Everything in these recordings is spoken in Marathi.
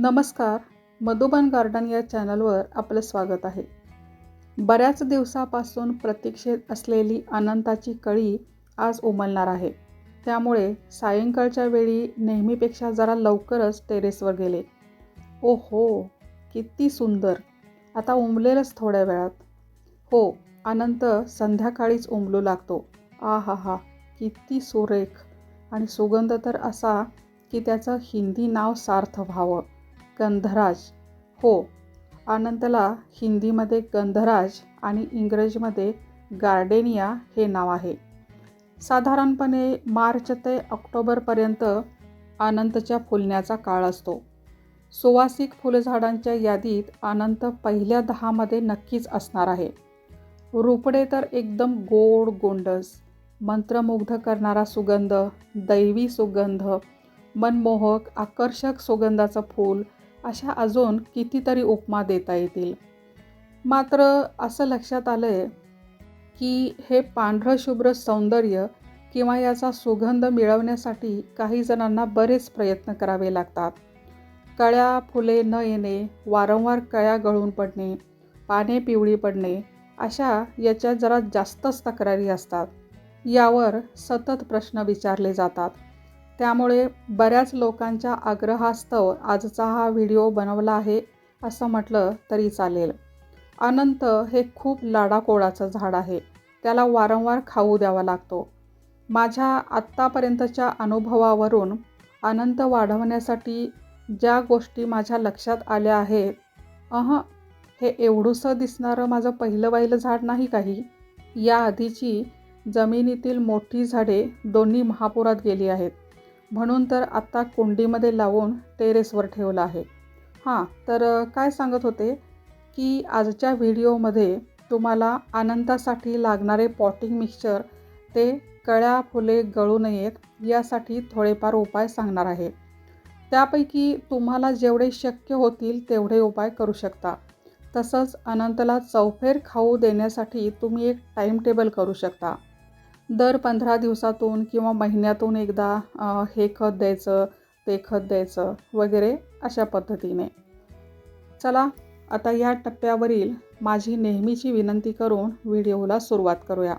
नमस्कार मधुबन गार्डन या चॅनलवर आपलं स्वागत आहे. बऱ्याच दिवसापासून प्रतीक्षेत असलेली अनंताची कळी आज उमलणार आहे. त्यामुळे सायंकाळच्या वेळी नेहमीपेक्षा जरा लवकरच टेरेसवर गेले. ओ हो किती सुंदर! आता उमलेलच थोड्या वेळात. हो अनंत संध्याकाळीच उमलू लागतो. आ हा हा किती सुरेख! आणि सुगंध तर असा की त्याचं हिंदी नाव सार्थ व्हावं. गंधराज. हो अनंतला हिंदीमध्ये गंधराज आणि इंग्रजीमध्ये गार्डेनिया हे नाव आहे. साधारणपणे मार्च ते ऑक्टोबरपर्यंत अनंतच्या फुलण्याचा काळ असतो. सुवासिक फुलझाडांच्या यादीत अनंत पहिल्या दहामध्ये नक्कीच असणार आहे. रुपडे तर एकदम गोड गोंडस मंत्रमुग्ध करणारा सुगंध दैवी सुगंध मनमोहक आकर्षक सुगंधाचं फूल अशा अजून कितीतरी उपमा देता येतील. मात्र असं लक्षात आलं आहे की हे पांढरं शुभ्र सौंदर्य किंवा याचा सुगंध मिळवण्यासाठी काही जणांना बरेच प्रयत्न करावे लागतात. कळ्या फुले न येणे वारंवार कळ्या गळून पडणे पाने पिवळी पडणे अशा याच्या जरा जास्तच तक्रारी असतात. यावर सतत प्रश्न विचारले जातात. त्यामुळे बऱ्याच लोकांच्या आग्रहास्तव आजचा हा व्हिडिओ बनवला आहे असं म्हटलं तरी चालेल. अनंत हे खूप लाडाकोळाचं झाड आहे. त्याला वारंवार खाऊ द्यावा लागतो. माझ्या आत्तापर्यंतच्या अनुभवावरून अनंत वाढवण्यासाठी ज्या गोष्टी माझ्या लक्षात आल्या आहेत अह हे एवढूसं दिसणारं माझं पहिलं वाहिलं झाड नाही काही. या आधीची जमिनीतील मोठी झाडे दोन्ही महापुरात गेली आहेत. म्हणून तर आत्ता कुंडीमध्ये लावून टेरेसवर ठेवलं आहे. हां तर काय सांगत होते की आजच्या व्हिडिओमध्ये तुम्हाला आनंदासाठी लागणारे पॉटिंग मिक्सचर ते कळ्या फुले गळू नयेत यासाठी थोडेफार उपाय सांगणार आहे. त्यापैकी तुम्हाला जेवढे शक्य होतील तेवढे उपाय करू शकता. तसंच अनंतला चौफेर खाऊ देण्यासाठी तुम्ही एक टाईम टेबल करू शकता. दर पंधरा दिवसातून किंवा महिन्यातून एकदा हे खत द्यायचं ते खत द्यायचं वगैरे अशा पद्धतीने. चला आता या टप्प्यावरील माझी नेहमीची विनंती करून व्हिडिओला सुरुवात करूया.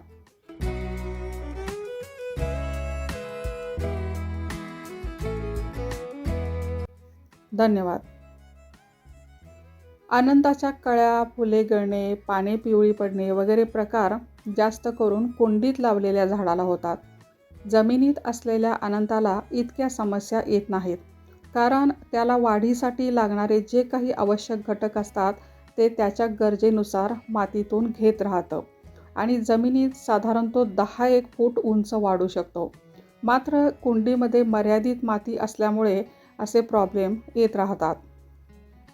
धन्यवाद. आनंदाच्या कळ्या फुले गळणे पाने पिवळी पडणे वगैरे प्रकार जास्त करून कुंडीत लावलेल्या झाडाला होतात. जमिनीत असलेल्या अनंताला इतक्या समस्या येत नाहीत. कारण त्याला वाढीसाठी लागणारे जे काही आवश्यक घटक असतात ते त्याच्या गरजेनुसार मातीतून घेत राहतं. आणि जमिनीत साधारण तो दहा एक फूट उंच वाढू शकतो. मात्र कुंडीमध्ये मर्यादित माती असल्यामुळे असे प्रॉब्लेम येत राहतात.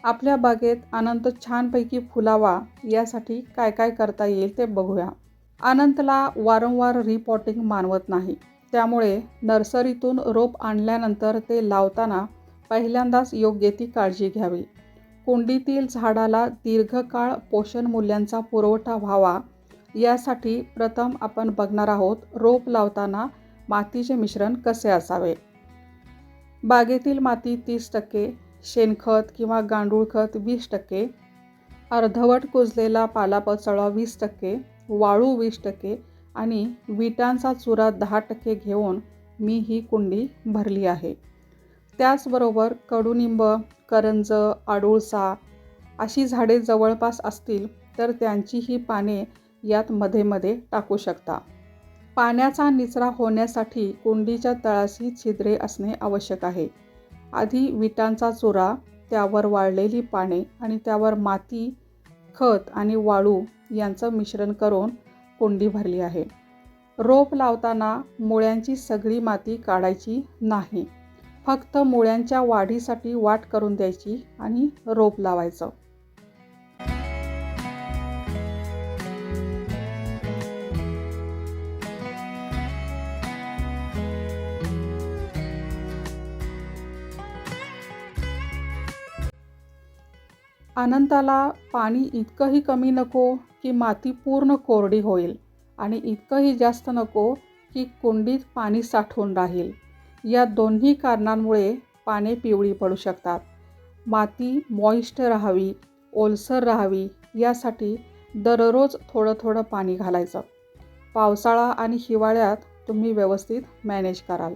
आपल्या बागेत अनंत छानपैकी फुलावा यासाठी काय काय करता येईल ते बघूया. अनंतला वारंवार रिपॉटिंग मानवत नाही. त्यामुळे नर्सरीतून रोप आणल्यानंतर ते लावताना पहिल्यांदाच योग्य ती काळजी घ्यावी. कुंडीतील झाडाला दीर्घकाळ पोषण मूल्यांचा पुरवठा व्हावा यासाठी प्रथम आपण बघणार आहोत रोप लावताना मातीचे मिश्रण कसे असावे. बागेतील माती तीस टक्के शेणखत किंवा गांडूळ खत वीस टक्के अर्धवट कुजलेला पालापचळा वीस टक्के वाळू वीस टक्के आणि विटांचा चुरा दहा टक्के घेऊन मी ही कुंडी भरली आहे. त्याचबरोबर कडुनिंब करंज आडुळसा अशी झाडे जवळपास असतील तर त्यांचीही पाने यात मध्ये मध्ये टाकू शकता. पाण्याचा निचरा होण्यासाठी कुंडीच्या तळाशी छिद्रे असणे आवश्यक आहे. आधी विटांचा चुरा त्यावर वाळलेली पाने आणि त्यावर माती खत आणि वाळू यांचं मिश्रण करून कुंडी भरली आहे. रोप लावताना मुळ्यांची सगळी माती काढायची नाही. फक्त मुळ्यांच्या वाढीसाठी वाट करून द्यायची आणि रोप लावायचं. अनंताला पाणी इतकंही कमी नको की माती पूर्ण कोरडी होईल आणि इतकंही जास्त नको की कुंडीत पाणी साठवून राहील. या दोन्ही कारणांमुळे पाने पिवळी पडू शकतात. माती मॉइस्ट राहावी ओलसर राहावी यासाठी दररोज थोडं थोडं पाणी घालायचं. पावसाळा आणि हिवाळ्यात तुम्ही व्यवस्थित मॅनेज कराल.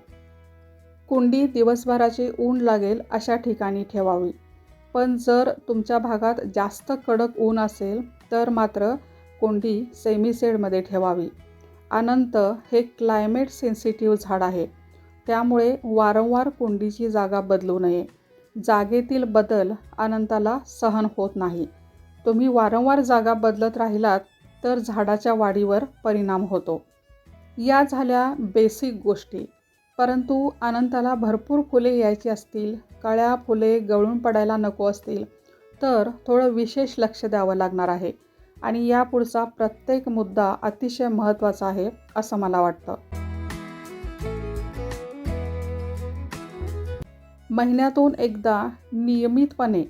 कुंडी दिवसभराचे ऊन लागेल अशा ठिकाणी ठेवावी. पण जर तुमच्या भागात जास्त कडक ऊन असेल तर मात्र कुंडी सेमीसेडमध्ये ठेवावी. अनंत हे क्लायमेट सेन्सिटिव्ह झाड आहे. त्यामुळे वारंवार कुंडीची जागा बदलू नये. जागेतील बदल अनंताला सहन होत नाही. तुम्ही वारंवार जागा बदलत राहिलात तर झाडाच्या वाढीवर परिणाम होतो. या झाल्या बेसिक गोष्टी. परंतु अनंताला भरपूर फुले यायची असतील कळ्या फुले गळून पडायला नको असतील तर थोडं विशेष लक्ष द्यावं लागणार आहे. आणि यापुढचा प्रत्येक मुद्दा अतिशय महत्त्वाचा आहे असं मला वाटतं. महिन्यातून एकदा नियमितपणे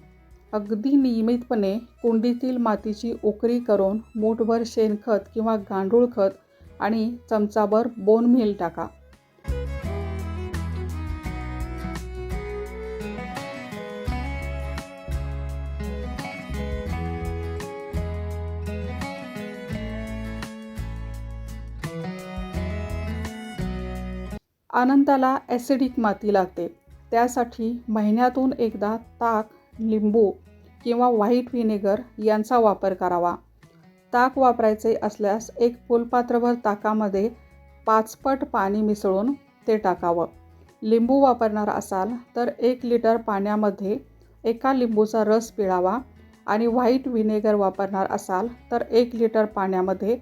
अगदी नियमितपणे कुंडीतील मातीची उकरी करून मूठभर शेणखत किंवा गांडूळ खत आणि चमचाभर बोन मिल टाका. अनंताला ॲसिडिक माती लागते. त्यासाठी महिन्यातून एकदा ताक लिंबू किंवा व्हाईट व्हिनेगर यांचा वापर करावा. ताक वापरायचे असल्यास एक फुलपात्रभर ताकामध्ये पाचपट पाणी मिसळून ते टाकावं. लिंबू वापरणार असाल तर एक लिटर पाण्यामध्ये एका लिंबूचा रस पिळावा आणि व्हाईट व्हिनेगर वापरणार असाल तर एक लिटर पाण्यामध्ये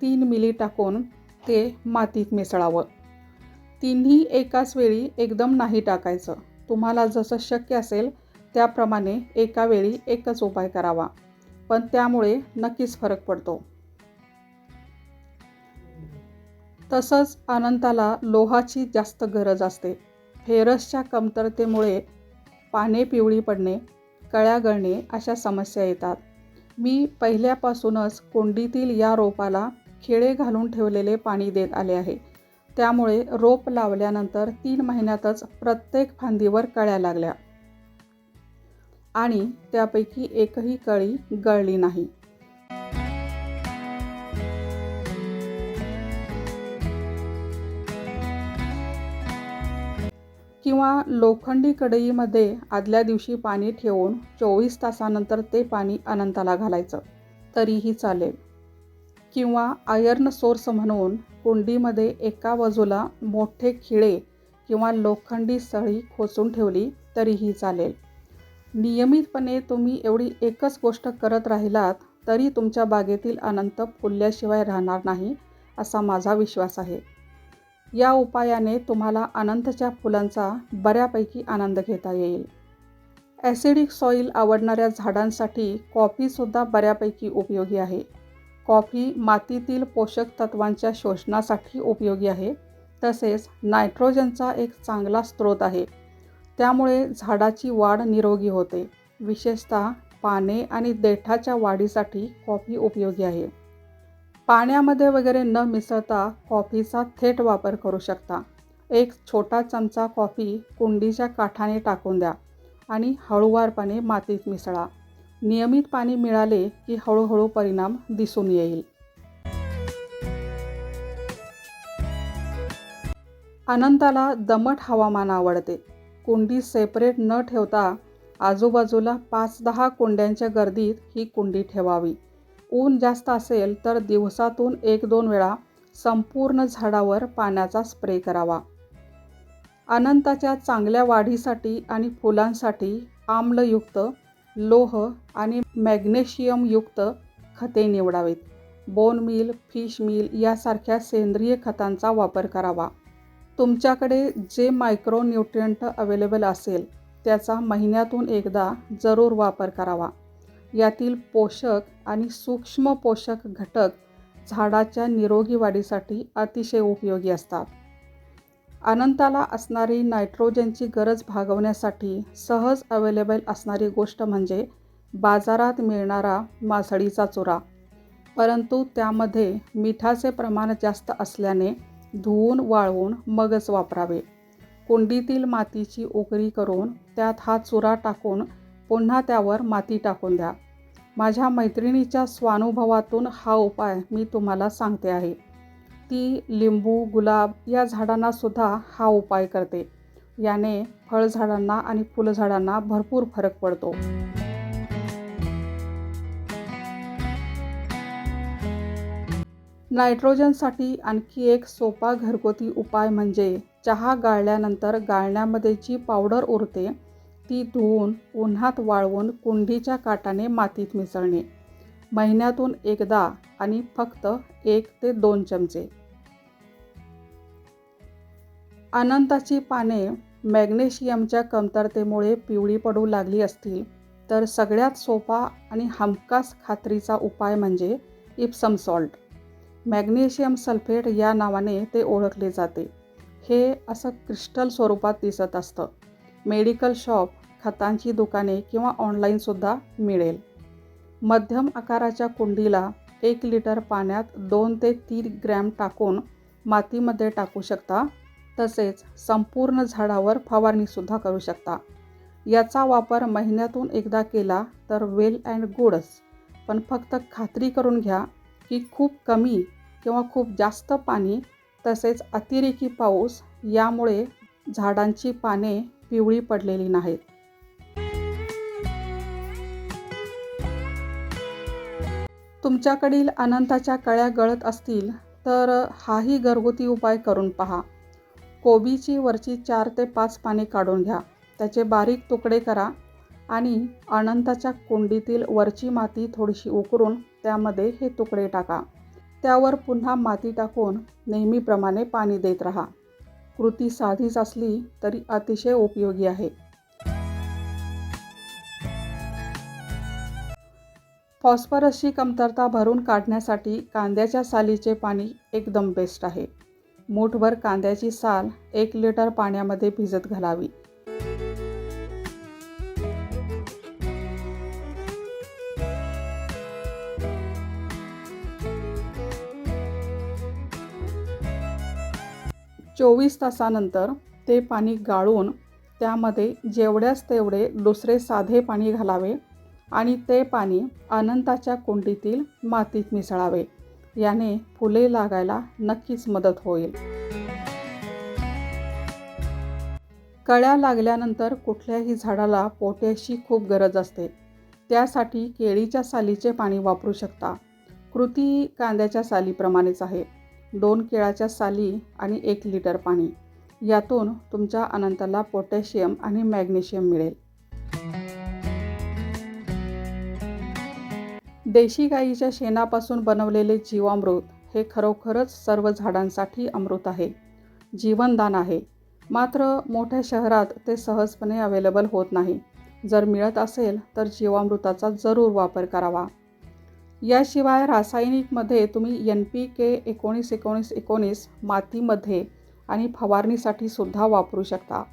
तीन मिली टाकून ते मातीत मिसळावं. तिन्ही एकाच वेळी एकदम नाही टाकायचं. तुम्हाला जसं शक्य असेल त्याप्रमाणे एका वेळी एकच उपाय करावा. पण त्यामुळे नक्कीच फरक पडतो. तसंच अनंताला लोहाची जास्त गरज असते. फेरसच्या कमतरतेमुळे पाने पिवळी पडणे कळ्या गळणे अशा समस्या येतात. मी पहिल्यापासूनच कुंडीतील या रोपाला खिळे घालून ठेवलेले पाणी देत आले आहे. त्यामुळे रोप लावल्यानंतर तीन महिन्यातच प्रत्येक फांदीवर कळ्या लागल्या. आणि त्यापैकी एकही कळी गळली नाही. किंवा लोखंडी कढईमध्ये आदल्या दिवशी पाणी ठेवून चोवीस तासानंतर ते पाणी अनंताला घालायचं तरीही चालेल. किंवा आयर्न सोर्स म्हणून कुंडीमध्ये एका बाजूला मोठे खिळे किंवा लोखंडी सळी खोचून ठेवली तरीही चालेल. नियमितपणे तुम्ही एवढी एकच गोष्ट करत राहिलात तरी तुमच्या बागेतील अनंत फुलल्याशिवाय राहणार नाही असा माझा विश्वास आहे. या उपायाने तुम्हाला अनंतच्या फुलांचा बऱ्यापैकी आनंद घेता येईल. ॲसिडिक सॉईल आवडणाऱ्या झाडांसाठी कॉफीसुद्धा बऱ्यापैकी उपयोगी आहे. कॉफी मातीतील पोषक तत्वांच्या शोषणासाठी उपयोगी आहे. तसेच नायट्रोजनचा एक चांगला स्रोत आहे. त्यामुळे झाडाची वाढ निरोगी होते. विशेषतः पाने आणि देठाच्या वाढीसाठी कॉफी उपयोगी आहे. पाण्यामध्ये वगैरे न मिसळता कॉफीचा थेट वापर करू शकता. एक छोटा चमचा कॉफी कुंडीच्या काठाने टाकून द्या आणि हळूवारपणे मातीत मिसळा. नियमित पाणी मिळाले की हळूहळू परिणाम दिसून येईल. अनंताला दमट हवामान आवडते. कुंडी सेपरेट न ठेवता आजूबाजूला पाच दहा कुंड्यांच्या गर्दीत ही कुंडी ठेवावी. ऊन जास्त असेल तर दिवसातून एक दोन वेळा संपूर्ण झाडावर पाण्याचा स्प्रे करावा. अनंताच्या चांगल्या वाढीसाठी आणि फुलांसाठी आम्लयुक्त लोह आणि मॅग्नेशियमयुक्त खते निवडावीत. बोन मिल फिश मिल यासारख्या सेंद्रिय खतांचा वापर करावा. तुमच्याकडे जे मायक्रो न्यूट्रियंट अवेलेबल असेल त्याचा महिन्यातून एकदा जरूर वापर करावा. यातील पोषक आणि सूक्ष्म पोषक घटक झाडाच्या निरोगी वाढीसाठी अतिशय उपयोगी असतात. अनंताला असणारी नायट्रोजनची गरज भागवण्यासाठी सहज अवेलेबल असणारी गोष्ट म्हणजे बाजारात मिळणारा मासळीचा चुरा. परंतु त्यामध्ये मिठाचे प्रमाण जास्त असल्याने धुवून वाळवून मगच वापरावे. कुंडीतील मातीची उकरी करून त्यात हा चुरा टाकून पुन्हा त्यावर माती टाकून द्या. माझ्या मैत्रिणीच्या स्वानुभवातून हा उपाय मी तुम्हाला सांगते आहे. ती लिंबू गुलाब या झाडांनासुद्धा हा उपाय करते. याने फळझाडांना आणि फुलझाडांना भरपूर फरक पडतो. नायट्रोजनसाठी आणखी एक सोपा घरगुती उपाय म्हणजे चहा गाळल्यानंतर गाळण्यामध्ये जी पावडर उरते ती धुवून उन्हात वाळवून कुंडीच्या काटाने मातीत मिसळणे. महिन्यातून एकदा आणि फक्त एक ते दोन चमचे. अनंताची पाने मॅग्नेशियमच्या कमतरतेमुळे पिवळी पडू लागली असतील तर सगळ्यात सोपा आणि हमखास खात्रीचा उपाय म्हणजे इप्सम सॉल्ट. मॅग्नेशियम सल्फेट या नावाने ते ओळखले जाते. हे असं क्रिस्टल स्वरूपात दिसत असतं. मेडिकल शॉप खतांची दुकाने किंवा ऑनलाईनसुद्धा मिळेल. मध्यम आकाराच्या कुंडीला एक लिटर पाण्यात दोन ते तीन ग्रॅम टाकून मातीमध्ये टाकू शकता तसेच संपूर्ण झाडावर फवारणीसुद्धा करू शकता. याचा वापर महिन्यातून एकदा केला तर वेल अँड गुडच. पण फक्त खात्री करून घ्या की खूप कमी किंवा खूप जास्त पाणी तसेच अतिरेकी पाऊस यामुळे झाडांची पाने पिवळी पडलेली नाहीत. तुमच्याकडील अनंताच्या कळ्या गळत असतील तर हाही घरगुती उपाय करून पहा. कोबीची वरची चार ते पाच पाने काढून घ्या. त्याचे बारीक तुकडे करा आणि अनंताच्या कुंडीतील वरची माती थोडीशी उकरून त्यामध्ये हे तुकडे टाका. त्यावर पुन्हा माती टाकून नेहमीप्रमाणे पाणी देत राहा. कृती साधीच असली तरी अतिशय उपयोगी आहे. फॉस्फरसची कमतरता भरून काढण्यासाठी कांद्याच्या सालीचे पाणी एकदम बेस्ट आहे. मूठभर कांद्याची साल एक लिटर पाण्यामध्ये भिजत घालावी. चोवीस तासानंतर ते पाणी गाळून त्यामध्ये जेवढ्याच तेवढे दुसरे साधे पाणी घालावे आणि ते पाणी अनंताच्या कुंडीतील मातीत मिसळावे. याने फुले लागायला नक्कीच मदत होईल. कळ्या लागल्यानंतर कुठल्याही झाडाला पोट्याची खूप गरज असते. त्यासाठी केळीच्या सालीचे पाणी वापरू शकता. कृती कांद्याच्या सालीप्रमाणेच आहे. दोन केळाच्या साली आणि एक लिटर पाणी. यातून तुमच्या अनंताला पोटॅशियम आणि मॅग्नेशियम मिळेल. देशी गाईच्या शेणापासून बनवलेले जीवामृत हे खरोखरच सर्व झाडांसाठी अमृत आहे. जीवनदान आहे. मात्र मोठ्या शहरात ते सहजपणे अवेलेबल होत नाही. जर मिळत असेल तर जीवामृताचा जरूर वापर करावा. याशिवाय रासायनिकमध्ये तुम्ही एन पी के एकोणीस एकोणीस एकोणीस मातीमध्ये आणि फवारणीसाठी सुद्धा वापरू शकता.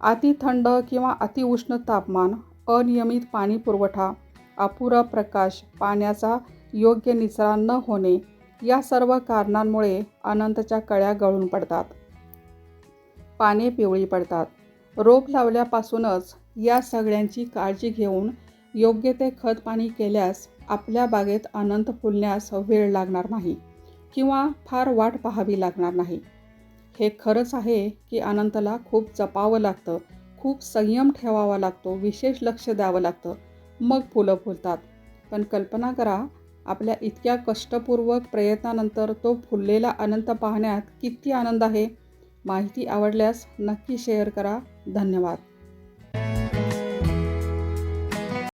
अति थंड किंवा अतिउष्ण तापमान अनियमित पाणी पुरवठा अपुरा प्रकाश पाण्याचा योग्य निचरा न होणे या सर्व कारणांमुळे अनंतच्या कळ्या गळून पडतात. पाने पिवळी पडतात. रोप लावल्यापासूनच या सगळ्यांची काळजी घेऊन योग्य ते खत पाणी केल्यास आपल्या बागेत अनंत फुलण्यास वेळ लागणार नाही किंवा फार वाट पाहावी लागणार नाही. हे खरंच आहे की अनंतला खूप जपावं लागतं खूप संयम ठेवावा लागतो विशेष लक्ष द्यावं लागतं. मग फुलं फुलतात. पण कल्पना करा आपल्या इतक्या कष्टपूर्वक प्रयत्नानंतर तो फुललेला अनंत पाहण्यात किती आनंद आहे. माहिती आवडल्यास नक्की शेअर करा. धन्यवाद.